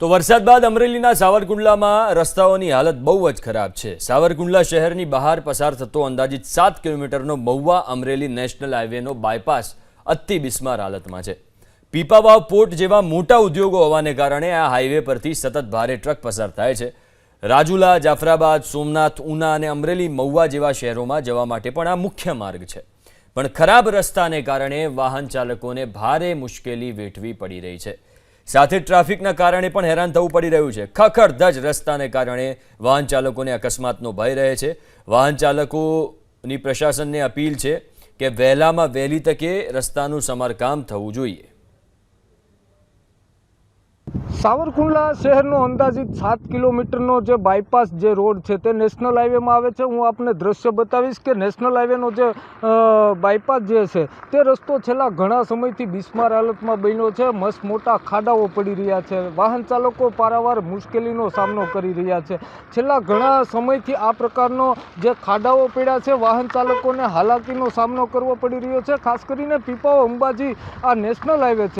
તો વરસાદ બાદ અમરેલીના સાવરકુંડલામાં રસ્તાઓની હાલત બહુ જ ખરાબ છે. સાવરકુંડલા શહેરની બહાર પસાર થતો અંદાજિત સાત કિલોમીટરનો મહુવા અમરેલી નેશનલ હાઈવેનો બાયપાસ અતિ બિસ્માર હાલતમાં છે. પીપાવાવ પોર્ટ જેવા મોટા ઉદ્યોગો હોવાને કારણે આ હાઈવે પરથી સતત ભારે ટ્રક પસાર થાય છે. રાજુલા, જાફરાબાદ, સોમનાથ, ઉના અને અમરેલી મહુવા જેવા શહેરોમાં જવા માટે પણ આ મુખ્ય માર્ગ છે. પણ ખરાબ રસ્તાને કારણે વાહન ચાલકોને ભારે મુશ્કેલી વેઠવી પડી રહી છે. સાથે ટ્રાફિકના કારણે પણ હેરાન થવું પડી રહ્યું છે. ખખડધજ રસ્તાને કારણે વાહન ચાલકોને અકસ્માતનો ભય રહે છે. વાહન ચાલકોની પ્રશાસનને અપીલ છે કે વહેલામાં વહેલી તકે રસ્તાનું સમારકામ થવું જોઈએ. સાવરકુંડલા શહેરનો અંદાજિત સાત કિલોમીટરનો જે બાયપાસ જે રોડ છે તે નેશનલ હાઈવેમાં આવે છે. હું આપને દ્રશ્ય બતાવીશ કે નેશનલ હાઈવેનો જે બાયપાસ જે છે તે રસ્તો છેલ્લા ઘણા સમયથી બિસ્માર હાલતમાં બન્યો છે. મસ્ત મોટા ખાડાઓ પડી રહ્યા છે. વાહન ચાલકો પારાવાર મુશ્કેલીનો સામનો કરી રહ્યા છે. છેલ્લા ઘણા સમયથી આ પ્રકારનો જે ખાડાઓ પડ્યા છે, વાહન ચાલકોને હાલાકીનો સામનો કરવો પડી રહ્યો છે. ખાસ કરીને પીપાઓ અંબાજી આ નેશનલ હાઈવે છે.